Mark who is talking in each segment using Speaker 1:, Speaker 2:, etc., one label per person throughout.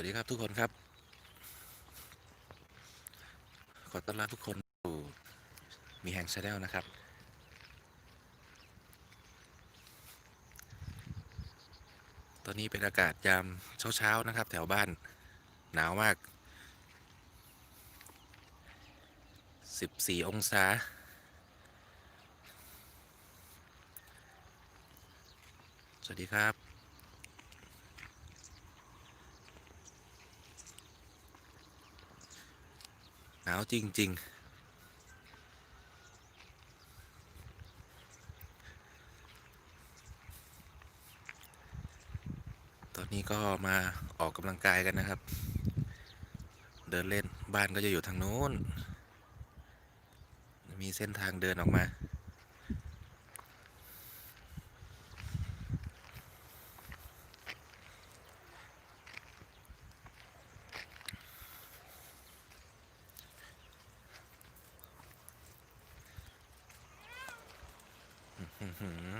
Speaker 1: วัสดีครับทุกคนครับ ขอต้อนรับทุกคนสู่มีแห่งชาแนลนะครับ ตอนนี้เป็นอากาศยามเช้าๆนะครับ แถวบ้านหนาวมาก 14 องศา สวัสดีครับ นาวจริง ๆ ตอนนี้ก็มาออกกำลังกายกันนะครับ เดินเล่นบ้านก็จะอยู่ทางโน้น มีเส้นทางเดินออกมา อื้อหือ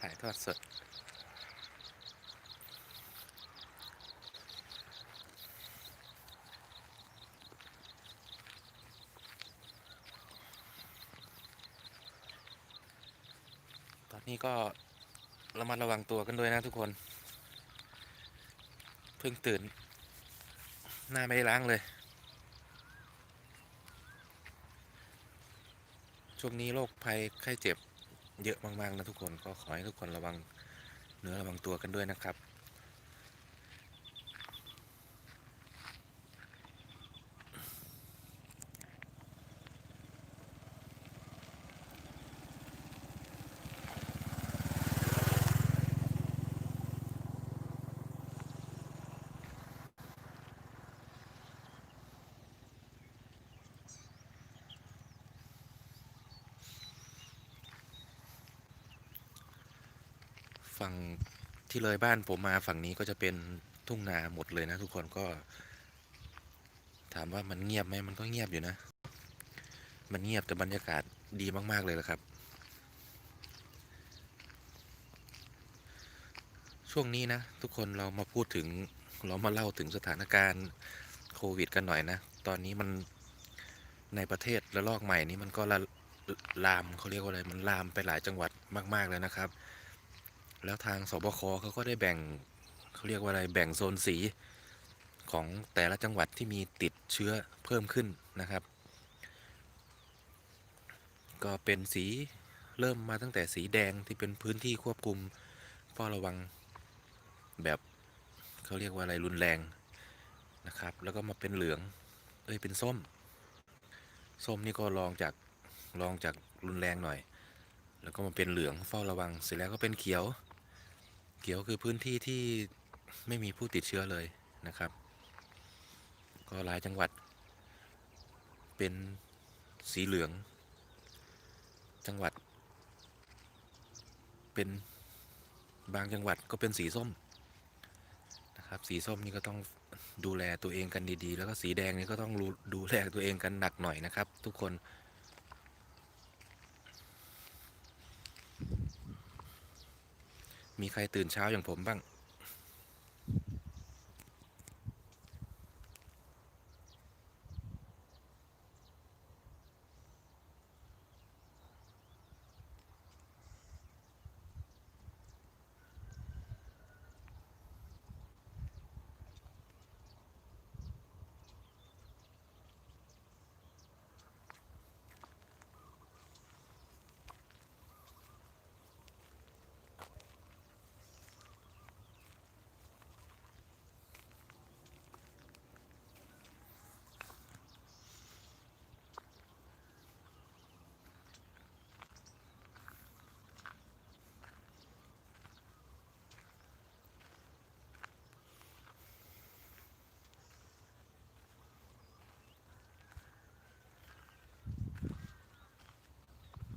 Speaker 1: ถ่าย ทอดสด ตอนนี้ก็ระมัดระวังตัวกันด้วยนะทุกคน เพิ่งตื่น หน้าไม่ได้ล้างเลย ช่วงนี้โรคภัยไข้เจ็บ เยอะมากๆนะทุกคนก็ขอให้ทุกคนระวังเนื้อระวังตัวกันด้วยนะครับ ฝั่งที่เลยบ้านผมมาฝั่งนี้ก็จะเป็นทุ่งนาหมดเลยนะทุกคนก็ ถามว่ามันเงียบไหมมันก็เงียบอยู่นะ มันเงียบแต่บรรยากาศดีมากๆเลยละครับ ช่วงนี้นะ ทุกคนเรามาพูดถึงเรามาเล่าถึงสถานการณ์โควิด กันหน่อยนะ ตอนนี้มันในประเทศระลอกใหม่นี้มันก็ละลามเขาเรียกว่าอะไรมันลามไปหลายจังหวัดมาก ๆ เลยนะครับ แล้วทางสบคเขาก็ได้แบ่งเขาเรียกว่าอะไรแบ่งโซนสีของแต่ละจังหวัดที่มีติดเชื้อเพิ่มขึ้นนะครับ ก็เป็นสีเริ่มมาตั้งแต่สีแดงที่เป็นพื้นที่ควบคุมเฝ้าระวังแบบเขาเรียกว่าอะไรรุนแรงนะครับ แล้วก็มาเป็นเหลืองเอ้ยเป็นส้ม ส้มนี่ก็ลองจากลองจากรุนแรงหน่อย แล้วก็มาเป็นเหลืองเฝ้าระวังเสร็จแล้วก็เป็นเขียว เขียวคือพื้นที่ที่ไม่มีผู้ติดเชื้อเลยนะครับ ก็หลายจังหวัด เป็นสีเหลือง จังหวัด เป็นบางจังหวัดก็เป็นสีส้มนะครับ สีส้มนี่ก็ต้องดูแลตัวเองกันดีๆ แล้วก็สีแดงนี่ก็ต้องดูดูแลตัวเองกันหนักหน่อยนะครับ ทุกคน มีใครตื่นเช้าอย่างผมบ้าง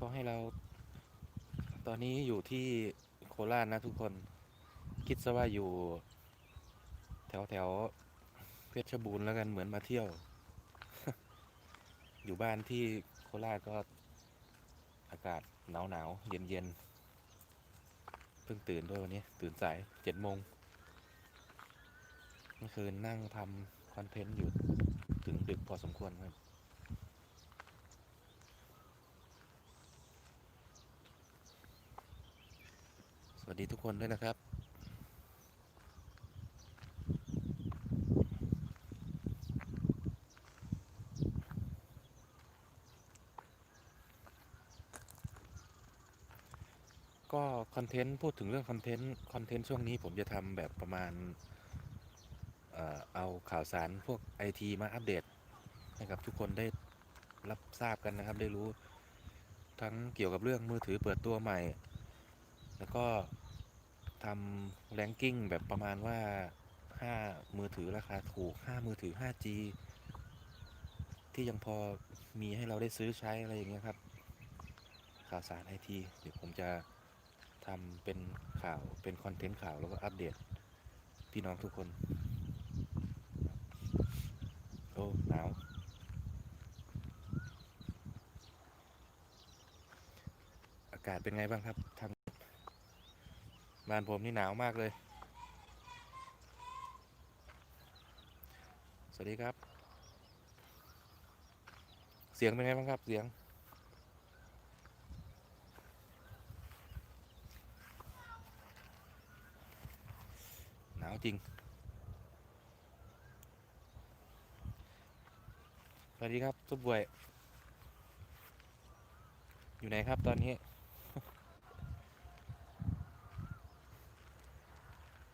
Speaker 1: ก็ให้เรา ตอนนี้อยู่ที่โคราชนะทุกคน คิดซะว่าอยู่ แถวแถวเพชรบูรณ์แล้วกันเหมือนมาเที่ยว อยู่บ้านที่โคราชก็อากาศหนาวหนาวเย็นเย็นเพิ่งตื่นด้วยวันนี้ ตื่นสายเจ็ดโมงเมื่อคืนนั่งทำคอนเทนต์อยู่ถึงดึกพอสมควรครับ สวัสดีทุกคนด้วยนะครับก็คอนเทนต์พูดถึงเรื่องคอนเทนต์คอนเทนต์ช่วงนี้ผมจะทำแบบประมาณเอ่อเอาข่าวสารพวกไอทีมาอัปเดตให้กับทุกคนได้รับทราบกันนะครับ ได้รู้ ทั้งเกี่ยวกับเรื่องมือถือเปิดตัวใหม่ แล้วก็ทำแรงกิ้งแบบประมาณว่า 5 มือถือราคาถูก 5 มือถือ 5G ที่ยังพอมีให้เราได้ซื้อใช้อะไรอย่างเงี้ยครับ ข่าวสารไอทีเดี๋ยวผมจะทำเป็นข่าวเป็นคอนเทนต์ข่าวแล้วก็อัปเดตพี่น้องทุกคน โอ้หนาวอากาศเป็นไงบ้างครับทาง บ้านผมนี่หนาวมากเลย สวัสดีครับ เสียงเป็นไงบ้างครับ เสียง หนาวจริง สวัสดีครับทุกบวย อยู่ไหนครับตอนนี้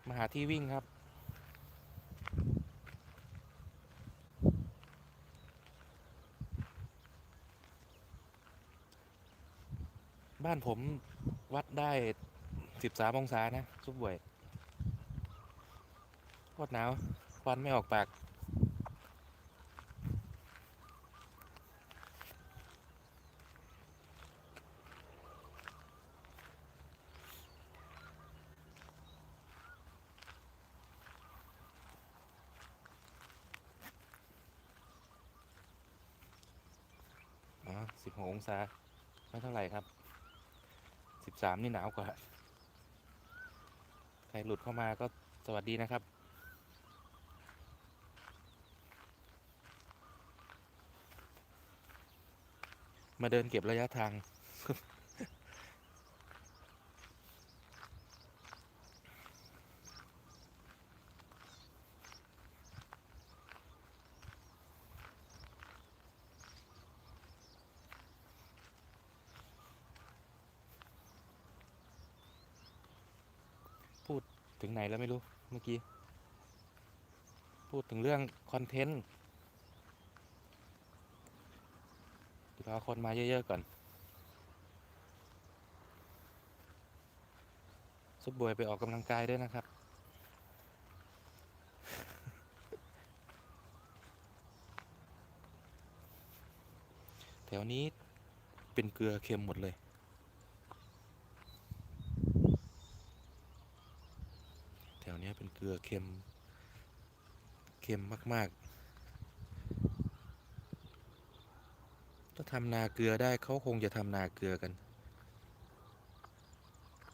Speaker 1: มาหาที่วิ่งครับ บ้านผมวัดได้สิบสามองศานะซุปบวยโคตรหนาวควันไม่ออกปาก อ๋อสิบหก องศาไม่เท่าไหร่ครับสิบสามนี่หนาวกว่า ใครหลุดเข้ามาก็สวัสดีนะครับ มาเดินเก็บระยะทาง พูด ถึงไหนแล้วไม่รู้เมื่อกี้ พูดถึงเรื่องคอนเทนต์เดี๋ยวเอคนมาเยอะ ๆ ก่อนซุปบวยไปออกกำลังกายด้วยนะครับ แถวนี้เป็นเกลือเค็มหมดเลย แถว เป็นเกลือเค็ม เค็มมาก ๆ ถ้าทำนาเกลือได้เขาคงจะทำนาเกลือกัน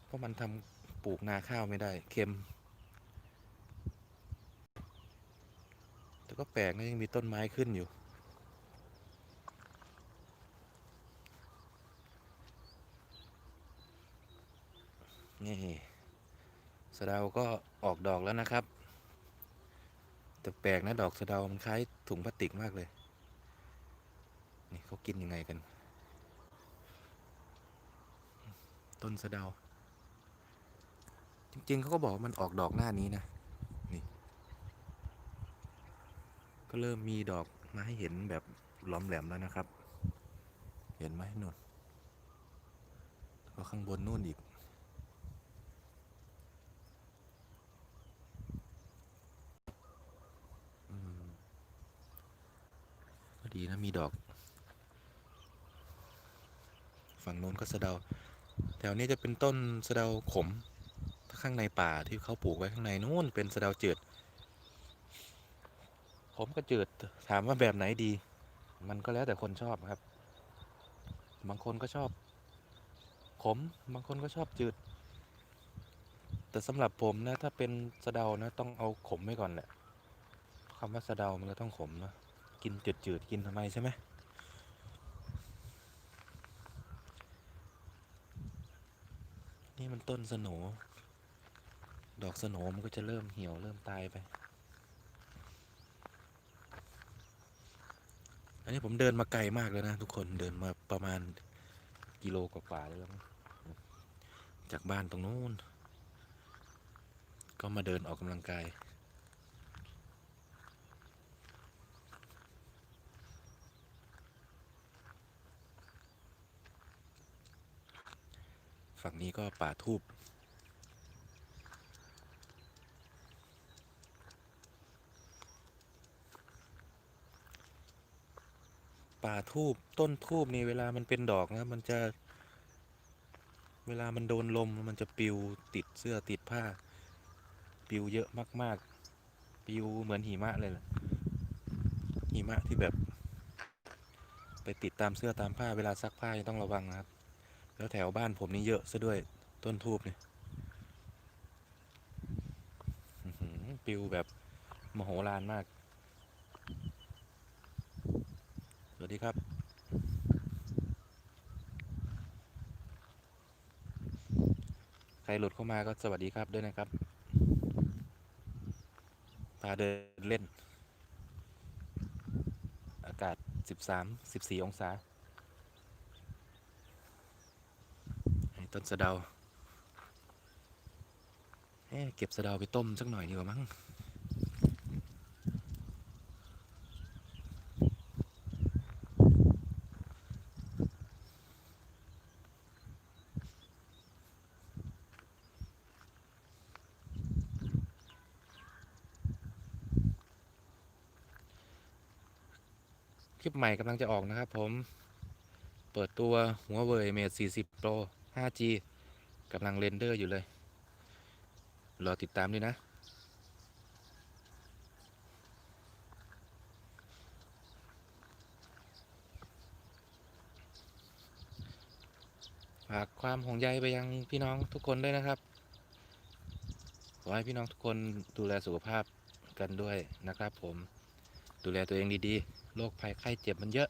Speaker 1: เพราะมันทำปลูกนาข้าวไม่ได้ เค็ม แต่ก็แปลกนะยังมีต้นไม้ขึ้นอยู่นี่สะเดาก็ ออกดอกแล้วนะครับแต่แปลกนะดอกสะเดามันคล้ายถุงพลาสติกมากเลย นี่เขากินยังไงกัน ต้นสะเดา จริงๆเขาก็บอกว่ามันออกดอกหน้านี้นะ นี่ ก็เริ่มมีดอกมาให้เห็นแบบหล้อมแหลมแล้วนะครับ เห็นไหมนู่นก็ข้างบนนู่นอีก อืมก็ ดีนะมีดอก ฝั่งโน้นก็สะเดา แถวนี้จะเป็นต้นสะเดาขม ข้างในป่าที่เขาปลูกไว้ข้างในนู้นเป็นสะเดาจืด ผมก็จืด ถามว่าแบบไหนดี มันก็แล้วแต่คนชอบครับ บางคนก็ชอบ ขม บางคนก็ชอบจืด แต่สำหรับผมนะ ถ้าเป็นสะเดานะ ต้องเอาขมไว้ก่อนแหละคำว่าสะเดามันก็ต้องขมนะ กินจืดๆกินทำไมใช่ไหมนี่มันต้นสโหนดอกสโหนมันก็จะเริ่มเหี่ยวเริ่มตายไป อันนี้ผมเดินมาไกลมากแล้วนะทุกคนเดินมาประมาณกิโลกว่าๆแล้วมั้งจากบ้านตรงนู้น ก็มาเดินออกกำลังกาย ฝั่งนี้ก็ป่าทูบป่าทูบต้นทูบนี่เวลามันเป็นดอกนะมันจะ เวลามันโดนลมมันจะปิวติดเสื้อติดผ้า ปิวเยอะมาก ๆ ปิวเหมือนหิมะเลยล่ะหิมะที่แบบ ไปติดตามเสื้อตามผ้าเวลาซักผ้ายังต้องระวังนะครับ แล้วแถวบ้านผมนี่เยอะซะด้วยต้นทูบเนี่ยปิวแบบมโหฬารมาก สวัสดีครับ ใครหลุดเข้ามาก็สวัสดีครับด้วยนะครับ พาเดินเล่น อากาศ 13 14 องศาไอ้ ต้นสะเดาเอ๊ะเก็บสะเดาไปต้มสักหน่อยดีกว่ามั้งคลิปใหม่กำลังจะออกนะครับผม เปิดตัวหัวเว่ยเม e 40 Pro 5G กำลังเรนเดอร์อยู่เลย รอติดตามด้วยนะ ฝากความห่วงใยไปยังพี่น้องทุกคนด้วยนะครับ ขอให้พี่น้องทุกคนดูแลสุขภาพกันด้วยนะครับผม ดูแลตัวเองดีๆ โรคภัยไข้เจ็บมันเยอะ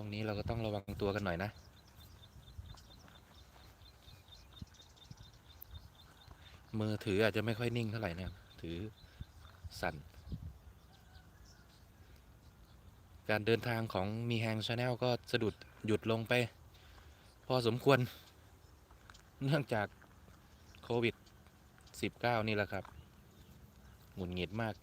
Speaker 1: ช่วงนี้เราก็ต้องระวังตัวกันหน่อยนะ มือถืออาจจะไม่ค่อยนิ่งเท่าไหร่นะถือสั่น การเดินทางของมีแฮงชาแนลก็สะดุดหยุดลงไป พอสมควร เนื่องจากโควิด 19 นี่แหละครับ หงุดหงิดมาก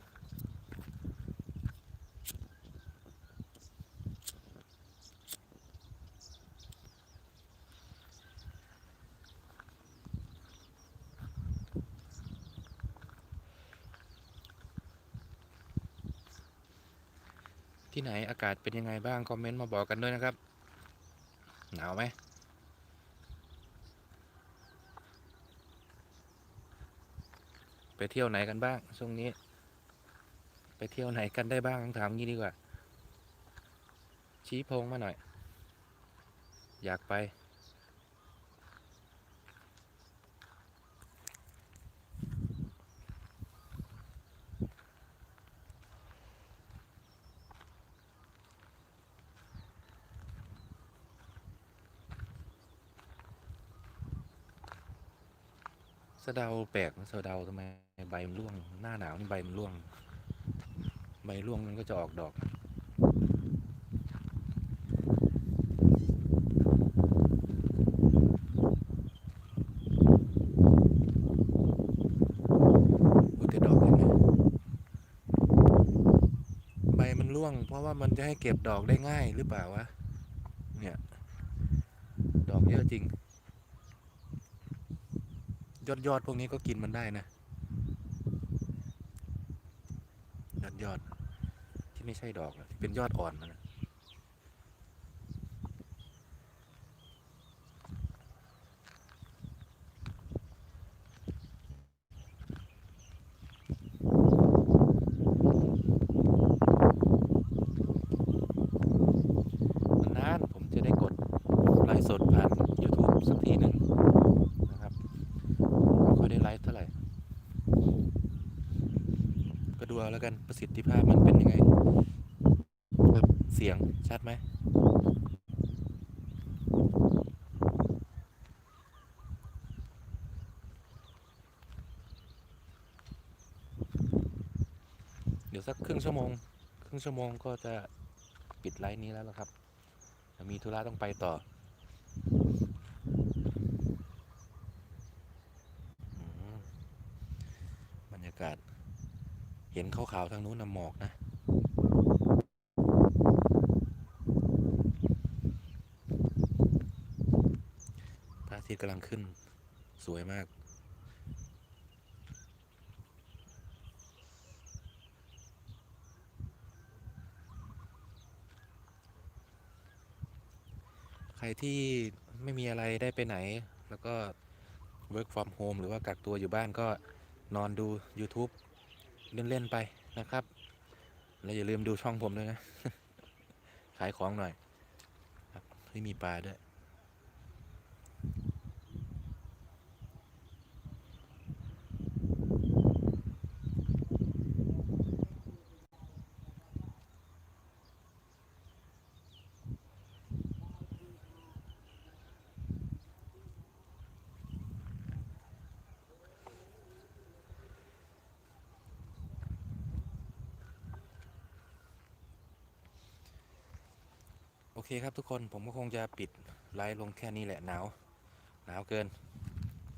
Speaker 1: ไหนอากาศเป็นยังไงบ้าง คอมเมนต์มาบอกกันด้วยนะครับ หนาวไหมไปเที่ยวไหนกันบ้าง ช่วงนี้ ไปเที่ยวไหนกันได้บ้างถามงี้ดีกว่า ชี้พงมาหน่อย อยากไป สะเดาแปลกนะสะเดาทำไมใบมันร่วง หน้าหนาวนี่ใบมันร่วง ใบร่วงมันก็จะออกดอกโอ้แต่ดอกเห็นไหมใบมันร่วงเพราะว่ามันจะให้เก็บดอกได้ง่ายหรือเปล่าวะ เนี่ย ดอกเยอะจริง ยอดยอดพวกนี้ก็กินมันได้นะ ยอดยอดที่ไม่ใช่ดอกนะที่เป็นยอดอ่อนมันนะ สดผ่าน YouTube สักทีหนึ่งนะครับไม่ค่อยได้ไลฟ์เท่าไหร่ ก็ดูเอาแล้วกัน ประสิทธิภาพมันเป็นยังไงเสียงชัดไหมเดี๋ยวสักครึ่งชั่วโมง ครึ่งชั่วโมงก็จะปิดไลฟ์นี้แล้วล่ะครับเดี๋ยวมีธุระต้องไปต่ออืมบรรยากาศ เห็นขาว ทางนู้นนะหมอกนะ พระอาทิตย์กำลังขึ้น สวยมาก ใครที่ไม่มีอะไรได้ไปไหน แล้วก็ work from home หรือว่ากักตัวอยู่บ้านก็นอนดู YouTube เล่น ๆ ไป นะครับ แล้วอย่าลืมดูช่องผมด้วยนะ ขายของหน่อยครับที่มีปลาด้วย เคครับทุกคนผมก็คงจะปิดไลฟ์ลงแค่นี้แหละหนาวหนาวเกิน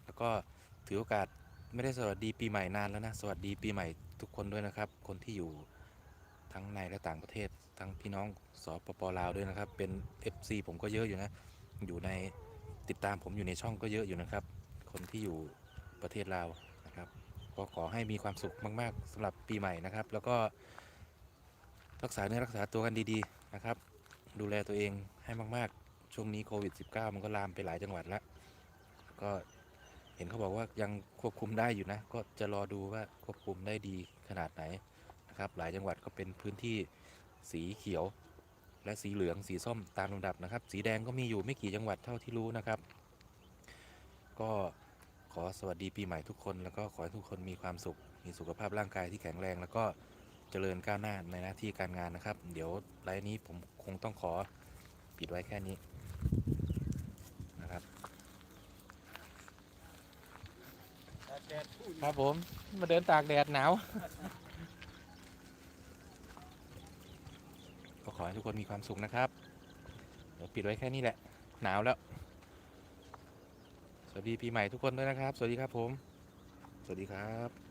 Speaker 1: แล้วก็ถือโอกาสไม่ได้สวัสดีปีใหม่นานแล้วนะ สวัสดีปีใหม่ทุกคนด้วยนะครับ คนที่อยู่ทั้งในและต่างประเทศ ทั้งพี่น้องสปปลาวด้วยนะครับ เป็น FC ผมก็เยอะอยู่นะ อยู่ในติดตามผมอยู่ในช่องก็เยอะอยู่นะครับ คนที่อยู่ประเทศลาวนะครับก็ขอให้มีความสุขมาก ๆสำหรับปีใหม่นะครับ แล้วก็รักษาเนื้อรักษาตัวกันดี ๆ นะครับ ดูแลตัวเองให้มากๆ ช่วงนี้โควิด -19 มันก็ลามไปหลายจังหวัดแล้ว ก็เห็นเขาบอกว่ายังควบคุมได้อยู่นะ ก็จะรอดูว่าควบคุมได้ดีขนาดไหนนะครับ หลายจังหวัดก็เป็นพื้นที่สีเขียว และสีเหลืองสีส้มตามลำดับนะครับ สีแดงก็มีอยู่ไม่กี่จังหวัดเท่าที่รู้นะครับ ก็ขอสวัสดีปีใหม่ทุกคน แล้วก็ขอให้ทุกคนมีความสุข มีสุขภาพร่างกายที่แข็งแรงแล้วก็ เจริญก้าวหน้าในหน้าที่การงานนะครับ เดี๋ยวไลฟ์นี้ผมคงต้องขอปิดไว้แค่นี้นะครับ ครับผมมาเดินตากแดดหนาว ก็ขอให้ทุกคนมีความสุขนะครับ เดี๋ยวปิดไว้แค่นี้แหละ หนาวแล้ว สวัสดีปีใหม่ทุกคนด้วยนะครับ สวัสดีครับผม สวัสดีครับ